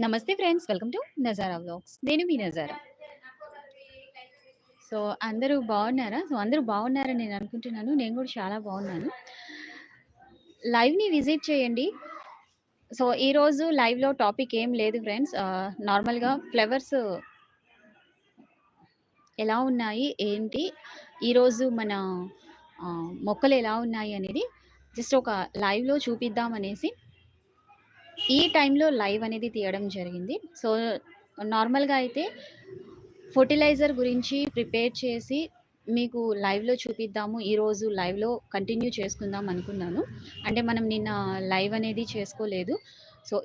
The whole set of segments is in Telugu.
నమస్తే friends. Welcome to Nazara vlogs. నేను మీ నజారా. సో, అందరూ బాగున్నారా? సో, అందరూ బాగున్నారని నేను అనుకుంటున్నాను. నేను కూడా చాలా బాగున్నాను. లైవ్‌ని విజిట్ చేయండి. సో, ఈరోజు లైవ్‌లో టాపిక్ ఏం లేదు ఫ్రెండ్స్. నార్మల్‌గా ఫ్లవర్స్ ఎలా ఉన్నాయి? ఏంటి? ఈరోజు మన మొక్కలు ఎలా ఉన్నాయి అనేది జస్ట్ ఒక లైవ్‌లో చూపిద్దాం అనేసి ఈ టైంలో లైవ్ అనేది తీయడం జరిగింది. సో, నార్మల్‌గా అయితే ఫర్టిలైజర్ గురించి ప్రిపేర్ చేసి మీకు లైవ్‌లో చూపిద్దాము. ఈరోజు లైవ్‌లో కంటిన్యూ చేసుకుందాం అనుకున్నాను. అంటే మనం నిన్న లైవ్ అనేది చేసుకోలేదు. సో,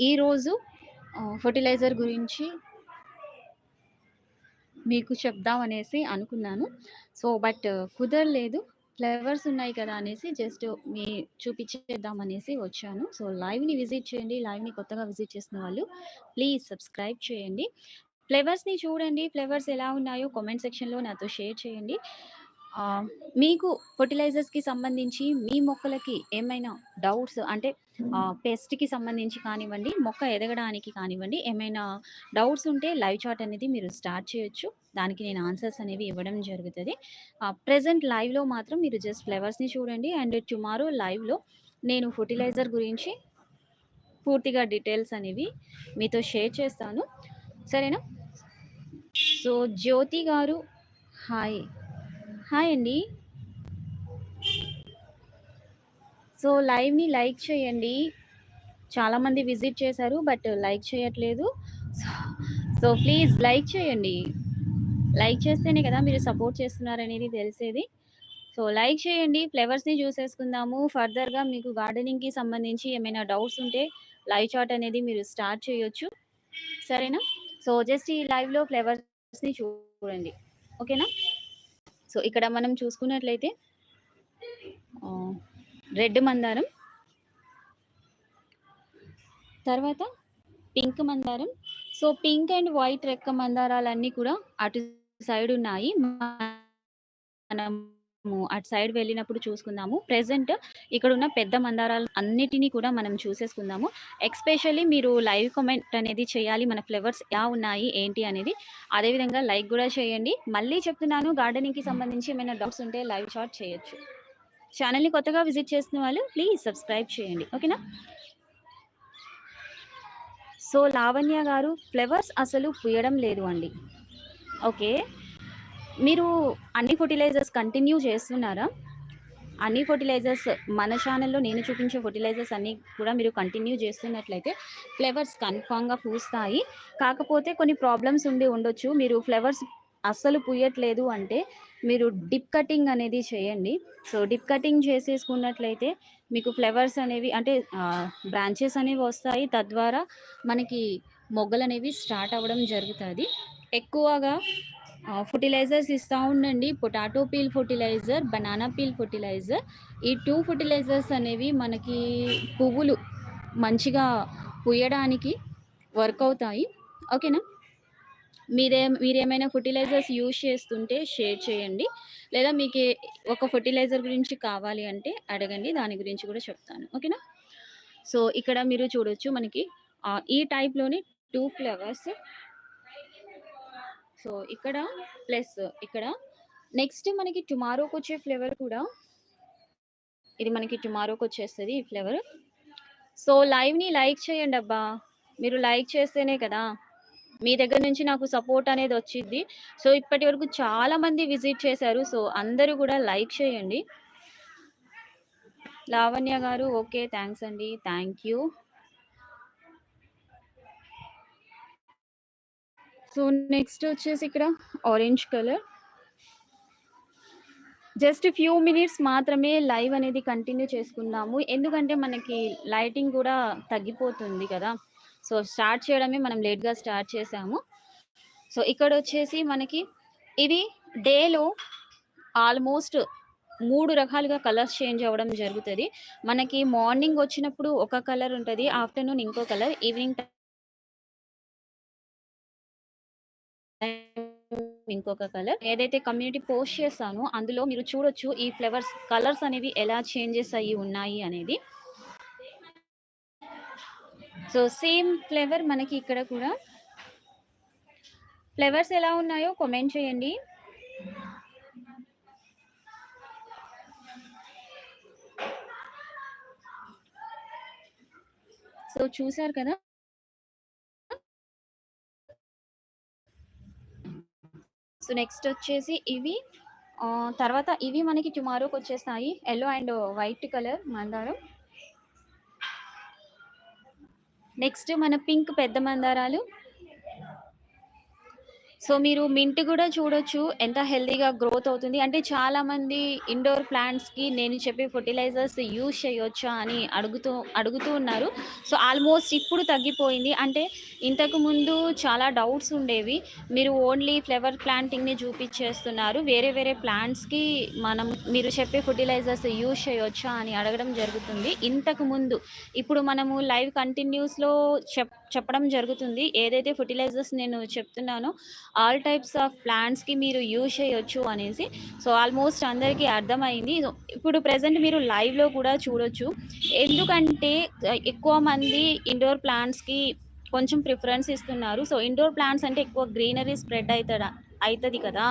ఈరోజు ఫర్టిలైజర్ గురించి మీకు చెప్దాం అనేసి అనుకున్నాను. సో, బట్ కుదరలేదు. ఫ్లవర్స్ ఉన్నాయి కదా! అనేసి జస్ట్ మీ చూపించేద్దాం అనేసి వచ్చాను. సో, లైవ్‌ని విజిట్ చేయండి. లైవ్‌ని కొత్తగా విజిట్ చేసిన వాళ్ళు ప్లీజ్ సబ్స్క్రైబ్ చేయండి. ఫ్లేవర్స్ని చూడండి. ఫ్లేవర్స్ ఎలా ఉన్నాయో కామెంట్ సెక్షన్‌లో నాతో షేర్ చేయండి. మీకు ఫర్టిలైజర్స్కి సంబంధించి మీ మొక్కలకి ఏమైనా డౌట్స్ అంటే పెస్ట్‌కి సంబంధించి కానివ్వండి, మొక్క ఎదగడానికి కానివ్వండి, ఏమైనా డౌట్స్ ఉంటే లైవ్ చాట్ అనేది మీరు స్టార్ట్ చేయొచ్చు. దానికి నేను ఆన్సర్స్ అనేవి ఇవ్వడం జరుగుతది. ప్రెజెంట్ లైవ్‌లో మాత్రం మీరు జస్ట్ ఫ్లవర్స్‌ని చూడండి. అండ్ టుమారో లైవ్‌లో నేను ఫెర్టిలైజర్ గురించి పూర్తిగా డీటెయిల్స్ అనేవి మీతో షేర్ చేస్తాను. సరేనా? సో, జ్యోతి గారు హాయ్. హాయ్ అండి. సో, లైవ్‌ని లైక్ చేయండి. చాలామంది విజిట్ చేశారు. బట్ లైక్ చేయట్లేదు. సో, సో ప్లీజ్ లైక్ చేయండి. లైక్ చేస్తేనే కదా మీరు సపోర్ట్ చేస్తున్నారనేది తెలిసేది. సో, లైక్ చేయండి. ఫ్లవర్స్‌ని చూసేసుకుందాము. ఫర్దర్‌గా మీకు గార్డెనింగ్‌కి సంబంధించి ఏమైనా డౌట్స్ ఉంటే లైవ్ చాట్ అనేది మీరు స్టార్ట్ చేయొచ్చు. సరేనా? సో, జస్ట్ ఈ లైవ్‌లో ఫ్లవర్స్‌ని చూడండి. ఓకేనా? సో, ఇక్కడ మనం చూసుకున్నట్లయితే రెడ్ మందారం తర్వాత పింక్ మందారం. సో, పింక్ అండ్ వైట్ రెక్క మందారాలన్నీ కూడా అటు సైడ్ ఉన్నాయి. మనము అటు సైడ్ వెళ్ళినప్పుడు చూసుకుందాము. ప్రెసెంట్ ఇక్కడ ఉన్న పెద్ద మందారాలు అన్నిటిని కూడా మనం చూసేసుకుందాము. ఎక్స్పెషల్లీ మీరు లైవ్ కామెంట్ అనేది చేయాలి. మన ఫ్లవర్స్ ఎలా ఉన్నాయి? ఏంటి? అనేది. అదేవిధంగా లైక్ కూడా చేయండి. మళ్ళీ చెప్తున్నాను గార్డెనింగ్‌కి సంబంధించి ఏమైనా డౌట్స్ ఉంటే లైవ్ చాట్ చేయొచ్చు. ఛానల్ని కొత్తగా విజిట్ చేసిన వాళ్ళు ప్లీజ్ సబ్స్క్రైబ్ చేయండి. ఓకేనా? సో, లావణ్య గారు ఫ్లవర్స్ అసలు పూయడం లేదు అండి. ఓకే. మీరు అన్ని ఫెర్టిలైజర్స్ కంటిన్యూ చేస్తున్నారా? అన్ని ఫెర్టిలైజర్స్ మన ఛానల్లో నేను చూపించే ఫర్టిలైజర్స్ అన్నీ కూడా మీరు కంటిన్యూ చేస్తున్నట్లయితే ఫ్లవర్స్ కన్ఫామ్గా పూస్తాయి. కాకపోతే కొన్ని ప్రాబ్లమ్స్ ఉండి ఉండొచ్చు. మీరు ఫ్లవర్స్ అస్సలు పూయట్లేదు అంటే మీరు డిప్ కటింగ్ అనేది చేయండి. సో, డిప్ కటింగ్ చేసేసుకున్నట్లయితే మీకు ఫ్లవర్స్ అనేవి అంటే బ్రాంచెస్ అనేవి వస్తాయి. తద్వారా మనకి మొగ్గలు అనేవి స్టార్ట్ అవ్వడం జరుగుతుంది ఎక్కువగా ఫర్టిలైజర్స్ ఇస్తూ ఉండండి. Potato peel fertilizer banana peel fertilizer ఈ టూ ఫర్టిలైజర్స్ అనేవి మనకి పువ్వులు మంచిగా పూయడానికి వర్క్ అవుతాయి. ఓకేనా? మీరే మీరేమైనా ఫెర్టిలైజర్స్ యూజ్ చేస్తుంటే షేర్ చేయండి. లేదా మీకు ఒక ఫెర్టిలైజర్ గురించి కావాలి అంటే అడగండి. దాని గురించి కూడా చెప్తాను. ఓకేనా? సో, ఇక్కడ మీరు చూడొచ్చు మనకి ఈ టైప్లోని టూ ఫ్లవర్స్. సో, ఇక్కడ ప్లస్ ఇక్కడ నెక్స్ట్ మనకి టుమారోకి వచ్చే ఫ్లేవర్ కూడా ఇది మనకి టుమారోకి వచ్చేస్తుంది ఈ ఫ్లేవర్. సో, లైవ్‌ని లైక్ చేయండి అబ్బా మీరు లైక్ చేస్తేనే కదా! మీ దగ్గర నుంచి నాకు సపోర్ట్ అనేది వచ్చింది సో, ఇప్పటి వరకు చాలా మంది విజిట్ చేశారు. సో, అందరూ కూడా లైక్ చేయండి. లావణ్య గారు ఓకే. థ్యాంక్స్ అండి. Thank you. సో, నెక్స్ట్ వచ్చేసి ఇక్కడ orange colour. Just few minutes మాత్రమే లైవ్ అనేది కంటిన్యూ చేసుకుందాము. ఎందుకంటే మనకి లైటింగ్ కూడా తగ్గిపోతుంది కదా! సో, స్టార్ట్ చేయడమే మనం లేట్‌గా స్టార్ట్ చేసాము సో, ఇక్కడ వచ్చేసి మనకి ఇది డేలో ఆల్మోస్ట్ మూడు రకాలుగా కలర్స్ చేంజ్ అవ్వడం జరుగుతుంది మనకి మార్నింగ్ వచ్చినప్పుడు ఒక కలర్ ఉంటుంది ఆఫ్టర్‌నూన్ ఇంకో కలర్. ఈవినింగ్ ఇంకొక కలర్. ఏదైతే కమ్యూనిటీ పోస్ట్ చేస్తానో అందులో మీరు చూడొచ్చు ఈ ఫ్లవర్స్ కలర్స్ అనేవి ఎలా చేంజెస్ అయ్యి ఉన్నాయి అనేది. సో సేమ్ ఫ్లేవర్ మనకి ఇక్కడ కూడా. ఫ్లేవర్స్ ఎలా ఉన్నాయో కామెంట్ చేయండి. సో చూసారు కదా? సో నెక్స్ట్ వచ్చేసి ఇవి. తర్వాత ఇవి మనకి టుమారోకి వచ్చేస్తాయి ఎల్లో అండ్ వైట్ కలర్ మందారం. నెక్స్ట్ మన పింక్ పెద్ద మందారాలు. సో మీరు మింట్ కూడా చూడొచ్చు ఎంత హెల్తీగా గ్రోత్ అవుతుంది. అంటే చాలా మంది ఇండోర్ ప్లాంట్స్కి నేను చెప్పే ఫర్టిలైజర్స్ యూజ్ చేయొచ్చా అని అడుగుతూ అడుగుతూ ఉన్నారు. సో ఆల్మోస్ట్ ఇప్పుడు తగ్గిపోయింది. అంటే ఇంతకు ముందు చాలా డౌట్స్ ఉండేవి. మీరు ఓన్లీ ఫ్లవర్ ప్లాంటింగ్ని చూపించేస్తున్నారు. వేరే వేరే ప్లాంట్స్కి మనం మీరు చెప్పే ఫర్టిలైజర్స్ యూజ్ చేయొచ్చా అని అడగడం జరుగుతుంది. ఇంతకు ముందు ఇప్పుడు మనము లైవ్ కంటిన్యూస్లో చెప్ చెప్పడం జరుగుతుంది. ఏదైతే ఫర్టిలైజర్స్ నేను చెప్తున్నానో ఆల్ టైప్స్ ఆఫ్ ప్లాంట్స్కి మీరు యూజ్ చేయొచ్చు అనేసి. సో ఆల్మోస్ట్ అందరికీ అర్థమైంది. ఇప్పుడు ప్రజెంట్ మీరు లైవ్లో కూడా చూడొచ్చు. ఎందుకంటే ఎక్కువ మంది ఇండోర్ ప్లాంట్స్కి కొంచెం ప్రిఫరెన్స్ ఇస్తున్నారు. సో ఇండోర్ ప్లాంట్స్ అంటే ఎక్కువ గ్రీనరీ స్ప్రెడ్ అవుతాడా అవుతుంది కదా.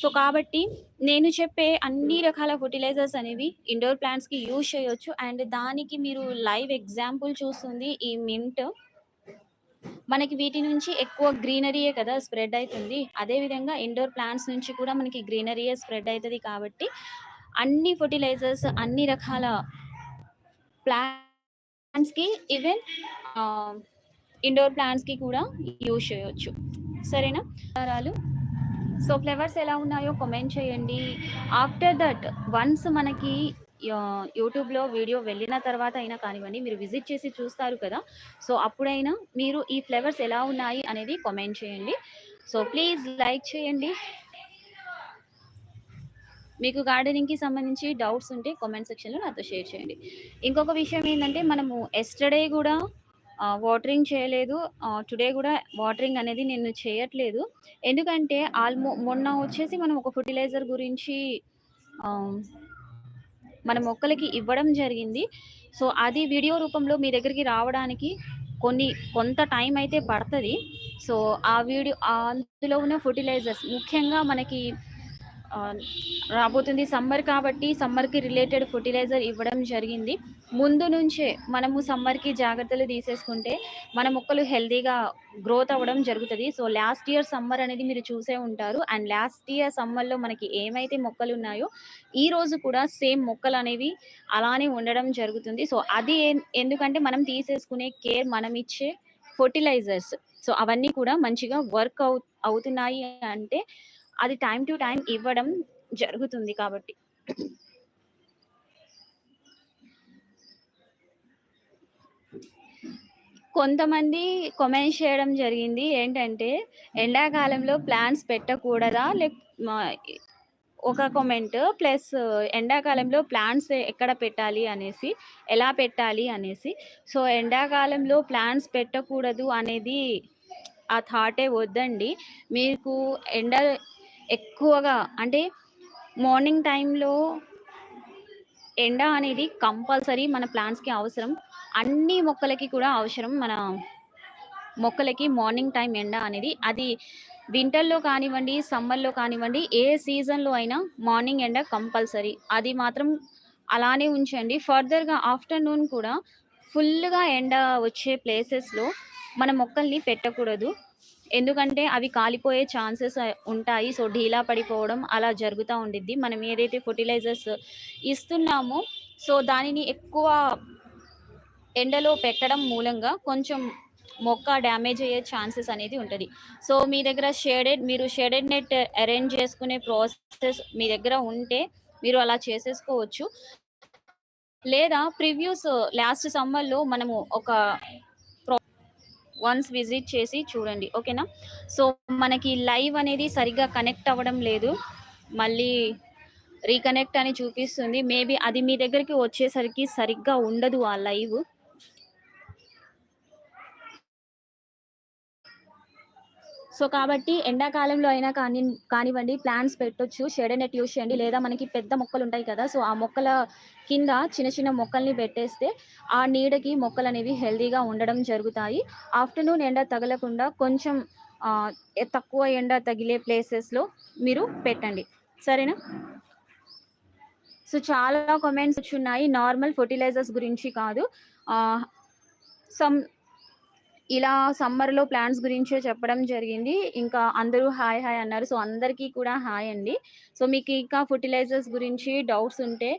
సో కాబట్టి నేను చెప్పే అన్ని రకాల ఫర్టిలైజర్స్ అనేవి ఇండోర్ ప్లాంట్స్కి యూజ్ చేయొచ్చు. అండ్ దానికి మీరు లైవ్ ఎగ్జాంపుల్ చూస్తుంది ఈ మింట్. మనకి వీటి నుంచి ఎక్కువ గ్రీనరీయే కదా స్ప్రెడ్ అవుతుంది. అదేవిధంగా ఇండోర్ ప్లాంట్స్ నుంచి కూడా మనకి గ్రీనరీయే స్ప్రెడ్ అవుతుంది కాబట్టి అన్ని ఫర్టిలైజర్స్ అన్ని రకాల ప్లాంట్స్కి ఈవెన్ ఇండోర్ ప్లాంట్స్కి కూడా యూజ్ చేయొచ్చు. సరేనా? సో ఫ్లేవర్స్ ఎలా ఉన్నాయో కమెంట్ చేయండి. ఆఫ్టర్ దట్ వన్స్ మనకి యూట్యూబ్లో వీడియో వెళ్ళిన తర్వాత అయినా కానివ్వండి మీరు విజిట్ చేసి చూస్తారు కదా. సో అప్పుడైనా మీరు ఈ ఫ్లేవర్స్ ఎలా ఉన్నాయి అనేది కామెంట్ చేయండి. సో ప్లీజ్ లైక్ చేయండి. మీకు గార్డెనింగ్కి సంబంధించి డౌట్స్ ఉంటే కామెంట్ సెక్షన్లో నాతో షేర్ చేయండి. ఇంకొక విషయం ఏంటంటే మనము ఎస్టర్డే కూడా వాటరింగ్ చేయలేదు. టుడే కూడా వాటరింగ్ అనేది నేను చేయట్లేదు. ఎందుకంటే ఆల్మో మొన్న వచ్చేసి మనం ఒక ఫర్టిలైజర్ గురించి మన మొక్కలకి ఇవ్వడం జరిగింది. సో అది వీడియో రూపంలో మీ దగ్గరికి రావడానికి కొన్ని కొంత టైం అయితే పడుతుంది. సో ఆ వీడియో అందులో ఉన్న ఫర్టిలైజర్స్ ముఖ్యంగా మనకి రాబోతుంది సమ్మర్ కాబట్టి సమ్మర్కి రిలేటెడ్ ఫర్టిలైజర్ ఇవ్వడం జరిగింది. ముందు నుంచే మనము సమ్మర్కి జాగ్రత్తలు తీసేసుకుంటే మన మొక్కలు హెల్దీగా గ్రోత్ అవ్వడం జరుగుతుంది. సో లాస్ట్ ఇయర్ సమ్మర్ అనేది మీరు చూసే ఉంటారు. అండ్ లాస్ట్ ఇయర్ సమ్మర్లో మనకి ఏమైతే మొక్కలు ఉన్నాయో ఈ రోజు కూడా సేమ్ మొక్కలు అనేవి అలానే ఉండడం జరుగుతుంది. సో అది ఎందుకంటే మనం తీసేసుకునే కేర్ మనం ఇచ్చే ఫర్టిలైజర్స్. సో అవన్నీ కూడా మంచిగా వర్క్ అవు అవుతున్నాయి అంటే అది టైం టు టైం ఇవ్వడం జరుగుతుంది కాబట్టి. కొంతమంది కమెంట్ చేయడం జరిగింది ఏంటంటే ఎండాకాలంలో ప్లాంట్స్ పెట్టకూడదా? లేక్ ఒక కామెంట్ ప్లస్ ఎండాకాలంలో ప్లాంట్స్ ఎక్కడ పెట్టాలి? అనేసి ఎలా పెట్టాలి? అనేసి. సో ఎండాకాలంలో ప్లాంట్స్ పెట్టకూడదు అనేది ఆ థాటే వద్దండి. మీకు ఎండ ఎక్కువగా అంటే మార్నింగ్ టైంలో ఎండ అనేది కంపల్సరీ మన ప్లాంట్స్కి అవసరం. అన్ని మొక్కలకి కూడా అవసరం మన మొక్కలకి మార్నింగ్ టైం ఎండ అనేది. అది వింటర్లో కానివ్వండి సమ్మర్లో కానివ్వండి ఏ సీజన్లో అయినా మార్నింగ్ ఎండ కంపల్సరీ. అది మాత్రం అలానే ఉంచండి. ఫర్దర్గా ఆఫ్టర్నూన్ కూడా ఫుల్గా ఎండ వచ్చే ప్లేసెస్లో మన మొక్కల్ని పెట్టకూడదు. ఎందుకంటే అవి కాలిపోయే ఛాన్సెస్ ఉంటాయి. సో ఢీలా పడిపోవడం అలా జరుగుతూ ఉండిద్ది. మనం ఏదైతే ఫర్టిలైజర్స్ ఇస్తున్నామో సో దానిని ఎక్కువ ఎండలో పెట్టడం మూలంగా కొంచెం మొక్క డ్యామేజ్ అయ్యే ఛాన్సెస్ అనేది ఉంటుంది. సో మీ దగ్గర షేడెడ్ మీరు షేడెడ్ నెట్ అరేంజ్ చేసుకునే ప్రాసెస్ మీ దగ్గర ఉంటే మీరు అలా చేసేసుకోవచ్చు. లేదా ప్రివ్యూస్ లాస్ట్ సమ్మర్లో మనము ఒక వన్స్ విజిట్ చేసి చూడండి ఓకేనా? సో మనకి లైవ్ అనేది సరిగ్గా కనెక్ట్ అవ్వడం లేదు. మళ్ళీ రీకనెక్ట్ అని చూపిస్తుంది. మేబీ అది మీ దగ్గరికి వచ్చేసరికి సరిగ్గా ఉండదు ఆ లైవ్. సో, కాబట్టి ఎండాకాలంలో అయినా కానీ కానివ్వండి ప్లాంట్స్ పెట్టొచ్చు. షెడ్ నెట్ యూస్ చేయండి. లేదా మనకి పెద్ద మొక్కలు ఉంటాయి కదా! సో, ఆ మొక్కల కింద చిన్న చిన్న మొక్కల్ని పెట్టేస్తే ఆ నీడకి మొక్కలనేవి హెల్తీగా ఉండడం జరుగుతాయి. ఆఫ్టర్‌నూన్ ఎండ తగలకుండా కొంచెం తక్కువ ఎండ తగిలే ప్లేసెస్‌లో మీరు పెట్టండి. సరేనా? సో, చాలా కామెంట్స్ వచ్చున్నాయి. నార్మల్ ఫెర్టిలైజర్స్ గురించి కాదు. సమ్ ఇలా సమ్మర్‌లో ప్లాన్స్ గురించే చెప్పడం జరిగింది. ఇంకా అందరూ హాయ్, హాయ్ అన్నారు. సో, అందరికీ కూడా హాయ్ అండి. సో, మీకు ఇంకా ఫర్టిలైజర్స్ గురించి డౌట్స్ ఉంటే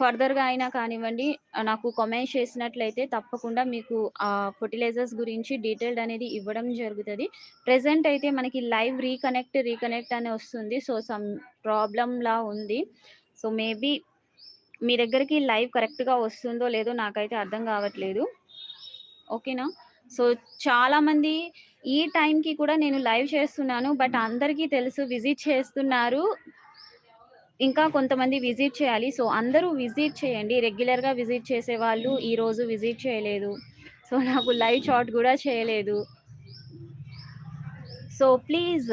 ఫర్దర్‌గా అయినా కానివ్వండి నాకు కమెంట్ చేసినట్లయితే తప్పకుండా మీకు ఆ ఫర్టిలైజర్స్ గురించి డీటెయిల్డ్ అనేది ఇవ్వడం జరుగుతుంది ప్రజెంట్ అయితే మనకి లైవ్ రీకనెక్ట్, రీకనెక్ట్ అని వస్తుంది. సో, సమ్ ప్రాబ్లంలా ఉంది. సో, మేబీ మీ దగ్గరికి లైవ్ కరెక్ట్‌గా వస్తుందో లేదో నాకైతే అర్థం కావట్లేదు. ఓకేనా? సో, చాలామంది ఈ టైంకి కూడా నేను లైవ్ చేస్తున్నాను. బట్ అందరికీ తెలుసు విజిట్ చేస్తున్నారు. ఇంకా కొంతమంది విజిట్ చేయాలి. సో, అందరూ విజిట్ చేయండి. రెగ్యులర్‌గా విజిట్ చేసేవాళ్ళు ఈరోజు విజిట్ చేయలేదు. సో, నాకు లైవ్ షాట్ కూడా చేయలేదు. సో, ప్లీజ్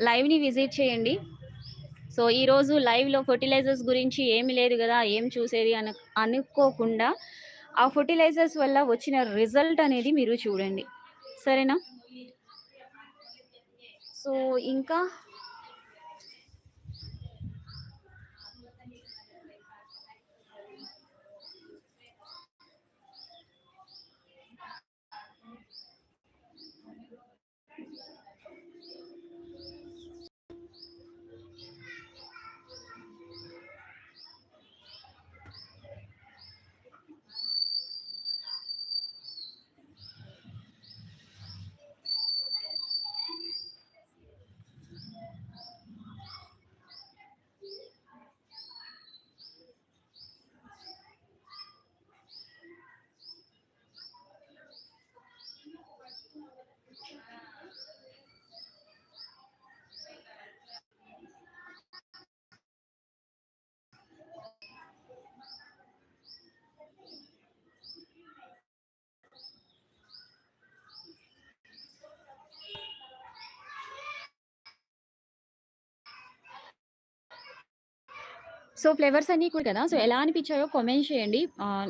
లైవ్‌ని విజిట్ చేయండి. సో, ఈరోజు లైవ్‌లో ఫర్టిలైజర్స్ గురించి ఏమి లేదు కదా ఏం చూసేది అను అనుకోకుండా ఆ ఫర్టిలైజర్స్ వల్ల వచ్చిన రిజల్ట్ అనేది మీరు చూడండి. సరేనా? సో, ఇంకా సో, ఫ్లేవర్స్ అన్నీ కూడా కదా! సో, ఎలా అనిపించాయో కామెంట్ చేయండి.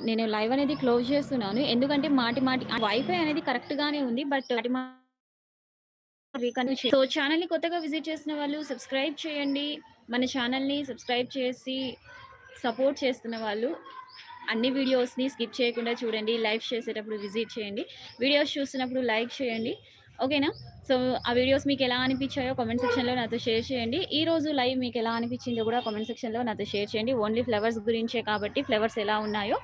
నేను లైవ్ అనేది క్లోజ్ చేస్తున్నాను. ఎందుకంటే మాటి మాటి వైఫై అనేది కరెక్ట్‌గానే ఉంది. బట్ మా రీకనెక్ట్ సో, కొత్తగా విజిట్ చేసిన వాళ్ళు సబ్స్క్రైబ్ చేయండి. మన ఛానెల్‌ని సబ్స్క్రైబ్ చేసి సపోర్ట్ చేస్తున్న వాళ్ళు అన్ని వీడియోస్‌ని స్కిప్ చేయకుండా చూడండి. లైవ్ చేసేటప్పుడు విజిట్ చేయండి. వీడియోస్ చూస్తున్నప్పుడు లైక్ చేయండి. ఓకేనా? సో, ఆ వీడియోస్ మీకు ఎలా అనిపించాయో కామెంట్ సెక్షన్‌లో నాతో షేర్ చేయండి. ఈ రోజు లైవ్ మీకు ఎలా అనిపించిందో కూడా కామెంట్ సెక్షన్‌లో నాతో షేర్ చేయండి. ఓన్లీ ఫ్లవర్స్ గురించే కాబట్టి ఫ్లవర్స్ ఎలా ఉన్నాయో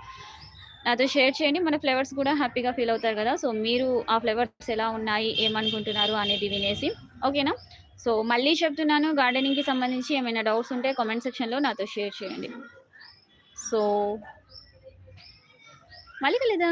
నాతో షేర్ చేయండి. మన ఫ్లవర్స్ కూడా హ్యాపీగా ఫీల్ అవుతారు కదా! సో, మీరు ఆ ఫ్లవర్స్ ఎలా ఉన్నాయి, ఏమనుకుంటున్నారు అనేది వినేసి. ఓకేనా? సో, మళ్ళీ చెప్తున్నాను గార్డెనింగ్‌కి సంబంధించి ఏమైనా డౌట్స్ ఉంటే కామెంట్ సెక్షన్‌లో నాతో షేర్ చేయండి. సో మళ్ళీ కలదా